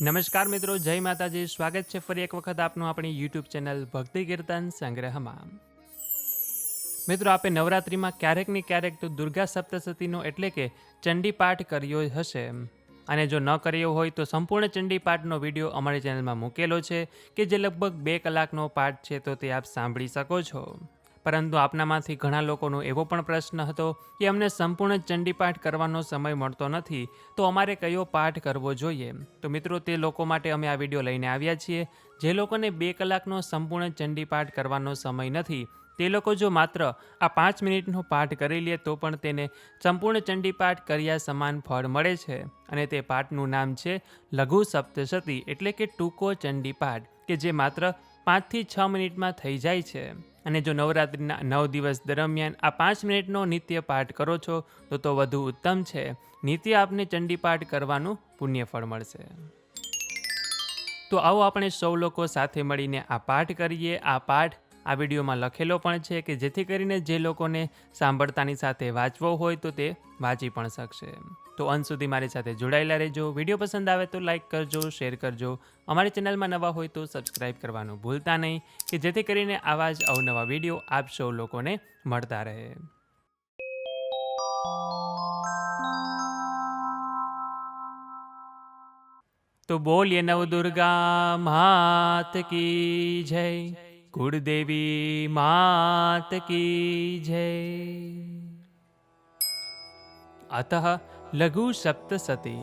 નમસ્કાર મિત્રો, જય માતાજી. સ્વાગત છે ફરી એક વખત આપનું આપણી યુટ્યુબ ચેનલ ભક્તિ કીર્તન સંગ્રહમાં. મિત્રો, આપે નવરાત્રિમાં ક્યારેક ને ક્યારેક તો દુર્ગા સપ્તશતીનો એટલે કે ચંડી પાઠ કર્યો હશે. અને જો ન કર્યો હોય તો સંપૂર્ણ ચંડી પાઠનો વીડિયો અમારી ચેનલમાં મૂકેલો છે, કે જે લગભગ બે કલાકનો પાઠ છે તો તે આપ સાંભળી શકો છો. પરંતુ આપનામાંથી ઘણા લોકોનો એવો પણ પ્રશ્ન હતો કે અમને સંપૂર્ણ ચંડીપાઠ કરવાનો સમય મળતો નથી, તો અમારે કયો પાઠ કરવો જોઈએ? તો મિત્રો, તે લોકો માટે અમે આ વીડિયો લઈને આવ્યા છીએ. જે લોકોને બે કલાકનો સંપૂર્ણ ચંડીપાઠ કરવાનો સમય નથી, તે લોકો જો માત્ર આ પાંચ મિનિટનો પાઠ કરી લે, તો પણ તેને સંપૂર્ણ ચંડીપાઠ કર્યા સમાન ફળ મળે છે. અને તે પાઠનું નામ છે લઘુ સપ્તશતી, એટલે કે ટૂંકો ચંડીપાઠ, કે જે માત્ર પાંચથી છ મિનિટમાં થઈ જાય છે. અને જો નવરાત્રિના નવ દિવસ દરમિયાન આ પાંચ મિનિટનો નિત્ય પાઠ કરો છો, તો તો વધુ ઉત્તમ છે. નિત્ય આપને ચંડીપાઠ કરવાનું પુણ્યફળ મળશે. તો આવો આપણે સૌ લોકો સાથે મળીને આ પાઠ કરીએ. આ પાઠ આ વિડીયોમાં લખેલો પણ છે કે જેથી કરીને જે લોકોને સાંભળતાની સાથે વાંચવો હોય તો તે વાંચી પણ શકશે. તો અંત સુધી મારી સાથે જોડાયેલા રહેજો. વીડિયો પસંદ આવે તો લાઇક કરજો શેર કરજો. અમારી ચેનલમાં નવા હોય તો સબસ્ક્રાઈબ કરવાનું ભૂલતા નહીં, કે જેથી કરીને આવા જ અવનવા વીડિયો આપ સૌ લોકોને મળતા રહે. તો બોલીએ નવદુર્ગા માત કી જય કુળદેવી માત કી જય. અતઃ લઘુ સપ્તસતી.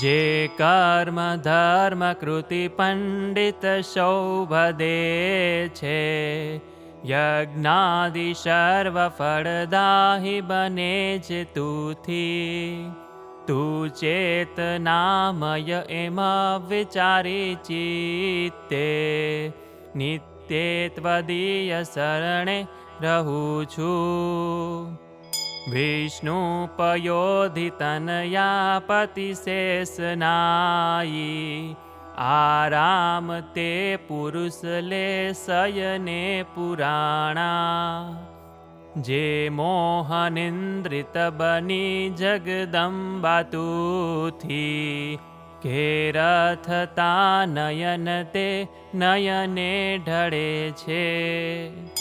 જે કર્મ ધર્મ કૃતિ પંડિત સૌભદે છે. યજ્ઞાદિ સર્વ ફળદાહી બને છે તુથી. તું ચેતનામય એમાં વિચારી ચિત્તે. નિત્ય ત્વદીય શરણે રહું છું. વિષ્ણુ પયોધિતનયા પતિશેષનાયી આરામ તે પુરુષ લે શયને પુરાણા જે મોહનિંદ્રિત બની જગદંબાતુથી ઘેરથતા નયન તે નયને ઢળે છે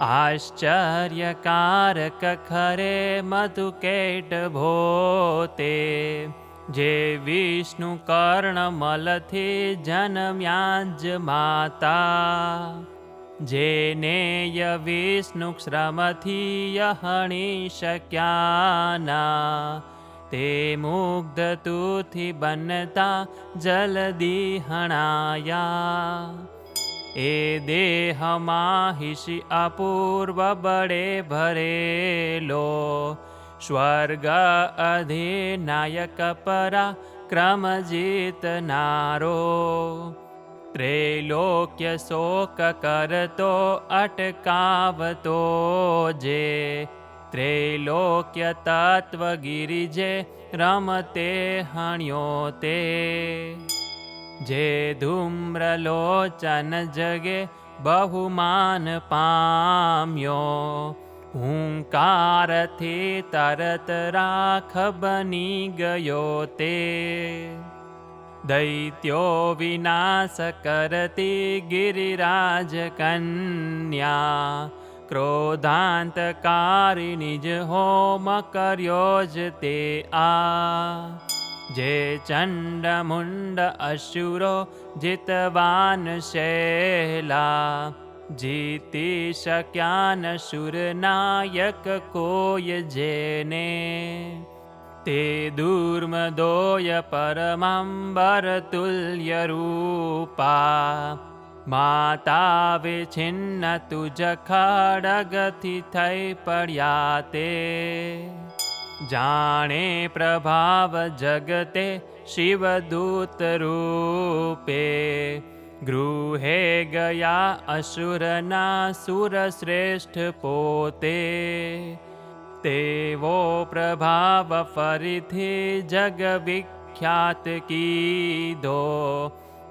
આશ્ચર્યકારક ખરે મધુકેટ ભોતે જે વિષ્ણુ કર્ણમલથી જન્મ્યા જ માતા જેનેય વિષ્ણુ શ્રમથી યહણી શક્યાના તે મુગ્ધ તુથી બનતા જલદી હણાયા એ દેહમાં હિષી અપૂર્વ બળે ભરેલો. સ્વર્ગ અધિનાયક પરા ક્રમ જીતનારો ત્રૈલોક્ય શોક કરતો, અટકાવતો જે. ત્રૈલોક્ય તત્વ ગિરિજે રમતે હણ્યો તે. जे धूम्रलोचन जगे बहुमान पाम्यो हुङ्कारथि तरत राख बनी गयो ते। दैत्यो विनाश विनाशकरति गिरिराजकन्या क्रोधान्तकारिणिज ते आ। जे चण्डमुण्ड अशुरो जितवान् शैला जीति शक्यान् शुरनायक कोय जेने। ते दूर्मदोय परमम्बरतुल्यरूपा माता विच्छिन्न तु जखगि थै पर्याते। જાણે પ્રભાવ જગતે શિવદૂત રૂપે. ગૃહે ગયા અસુરના સુર શ્રેષ્ઠ પોતે. તેવો પ્રભાવ ફરીથી જગ વિખ્યાત કીધો.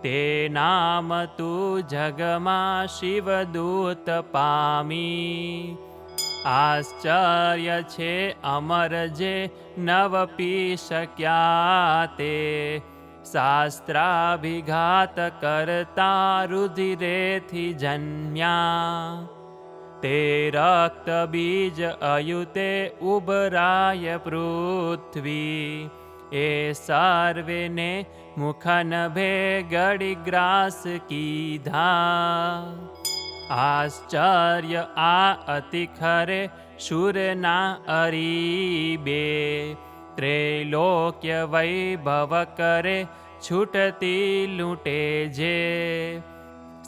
તે નામ તું જગમાં શિવદૂત પામી. આશ્ચર્ય છે અમર જે નવ પી શક્યા તે. શાસ્ત્રાભિઘાત કરતા રુધિરેથી જન્મ્યા. તે રક્ત બીજ અયુતે ઉબરાય પૃથ્વી. એ સર્વેને મુખનભે ગડી ગ્રાસ કીધા. આશ્ચર્ય આ અતિ ખરે શુરના અરીબે. ત્રૈલોક્ય વૈભવ કરે, છૂટતી લૂંટે જે.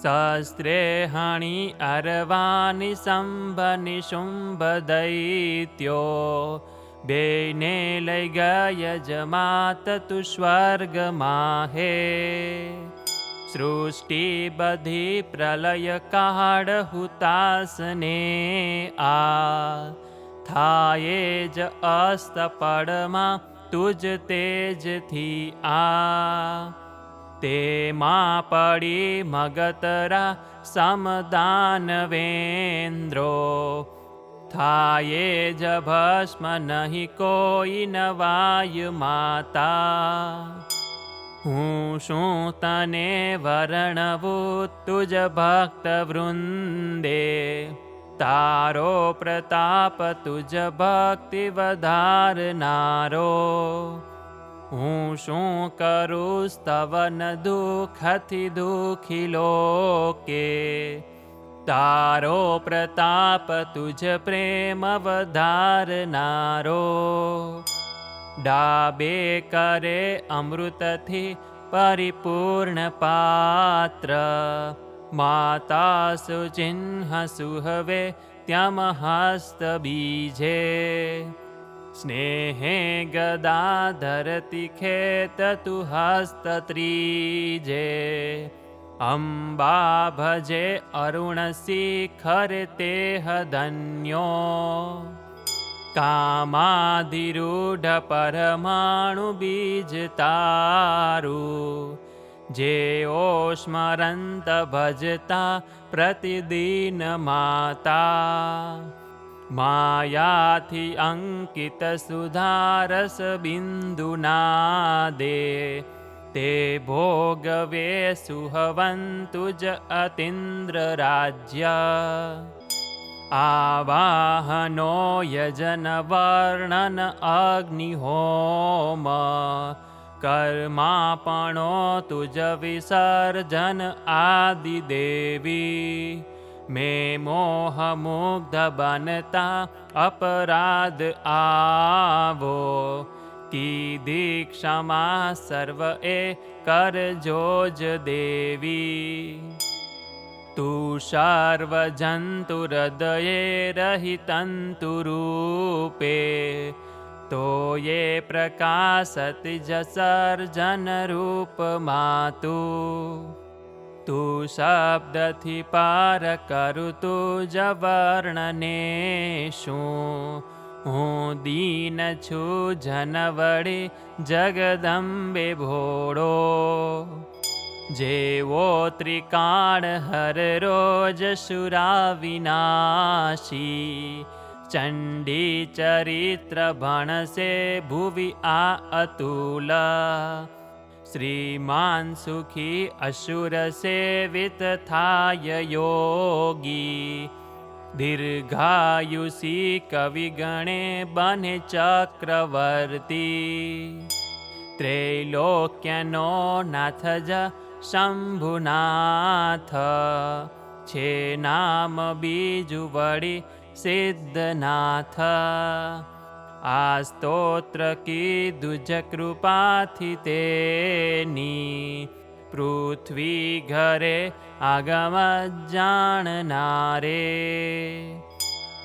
શસ્ત્રે હણી અરવાની સંભની શુંભ દૈત્યો. બેને લઈ ગયા જમાત તું સ્વર્ગમાં હે સૃષ્ટિ બધી પ્રલય કાળ હુતાસને આ. થાય જ અસ્ત પડમાં તુજ તેજથી આ. તેમાં પડી મગતરા સમદાનવેન્દ્રો થાય જ ભસ્મ નહીં કોઈ નવાય માતા. હું શું તને વર્ણવું તુજ ભક્ત વૃંદે તારો પ્રતાપ તુજ ભક્તિ વધારનારો હું શું કરું સ્તવન દુઃખથી દુઃખી લોકે તારો પ્રતાપ તુજ પ્રેમ વધારનારો ડાબે કરે અમૃતથી પરિપૂર્ણ પાત્ર. માતા સુચિહ્ન સુહવે ત્યાં મહાસ્ત બીજે. સ્નેહે ગદા ધરતી ખેત તું હસ્ત ત્રીજે. અંબા ભજે અરુણ શિખર તેહ ધન્યો કામાધિરૂઢ પરમાણુ બીજ તારું જેઓ સ્મરંત ભજતા પ્રતિદિન માતા. માયાથી અંકિત સુધારસ બિંદુના દે તે ભોગવે સુહવંતુ જ અતિન્દ્ર રાજ્ય. આવાહનો યજન વર્ણન અગ્નિહોમ કર્માપણો તુજ વિસર્જન આદિ દેવી મે મોહ મુગ્ધ બનતા અપરાધ આવો કીધી ક્ષમા તું સર્વજંતુ હૃદયે રહિતંતુ રૂપે તો યે પ્રકાશતિ જ સર્જન રૂપમાં તું શબ્દથી પાર કરું તું જ વર્ણને શું હું દીન છું જન જગદંબે ભોળો જેવો ત્રિકાણ હર રોજ સુરા વિનાશી ચંડી ચરિત્ર ભણસે ભુવિ આ અતુલા. શ્રીમાન સુખી અસુર સેવિત થાય યોગી. દીર્ઘાયુષી કવિ ગણે બને ચક્રવર્તી. ત્રૈલોક્યનો નાથ જ શંભુનાથ છે નામ બીજું વળી સિદ્ધનાથ. આ સ્તોત્ર કીધું જ કૃપાથી તેની, પૃથ્વી ઘરે આગમ જાણનારે.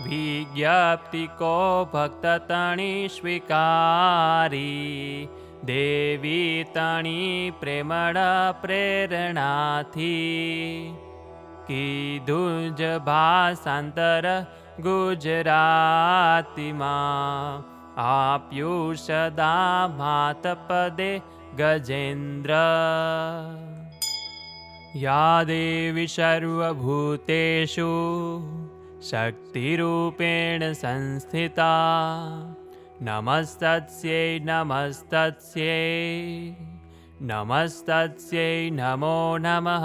વિજ્ઞપ્તિ કો ભક્ત તણી સ્વીકારી देवी देवीतणि प्रेमण प्रेरणाथी। कि गुजरातिमा आप्युषदा मातपदे गजेन्द्र या देवी सर्वभूतेषु शक्तिरूपेण संस्थिता। नमस्तस्यै नमस्तस्यै नमस्तस्यै नमो नमः।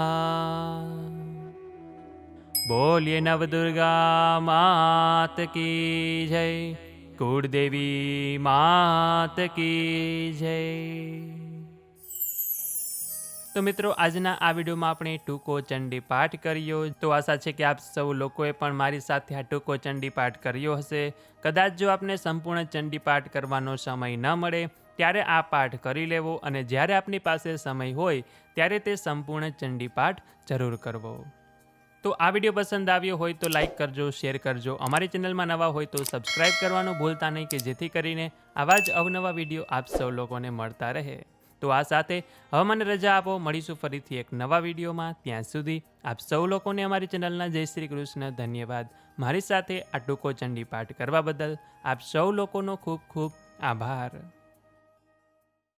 बोल्ये नवदुर्गा मात की जय। कुर्देवी मात की जय। તો મિત્રો, આજના આ વિડીયોમાં આપણે ટૂંકો ચંડી પાઠ કર્યો. તો આશા છે કે આપ સૌ લોકોએ પણ મારી સાથે આ ટૂંકો ચંડી પાઠ કર્યો હશે. કદાચ જો આપને સંપૂર્ણ ચંડી પાઠ કરવાનો સમય ન મળે, ત્યારે આ પાઠ કરી લેવો અને જ્યારે આપની પાસે સમય હોય, ત્યારે તે સંપૂર્ણ ચંડી પાઠ જરૂર કરવો. તો આ વીડિયો પસંદ આવ્યો હોય તો લાઈક કરજો, શેર કરજો. અમારી ચેનલમાં નવા હોય તો સબસ્ક્રાઇબ કરવાનું ભૂલતા નહીં કે જેથી કરીને આવા જ અવનવા વીડિયો આપ સૌ લોકોને મળતા રહે. તો આ સાથે હવે મને રજા આપો. મળીશું ફરીથી એક નવા વિડીયોમાં. ત્યાં સુધી આપ સૌ લોકોને અમારી ચેનલના જય શ્રી કૃષ્ણ ધન્યવાદ. મારી સાથે આ ટૂંકો ચંડી પાઠ કરવા બદલ આપ સૌ લોકોનો ખૂબ ખૂબ આભાર.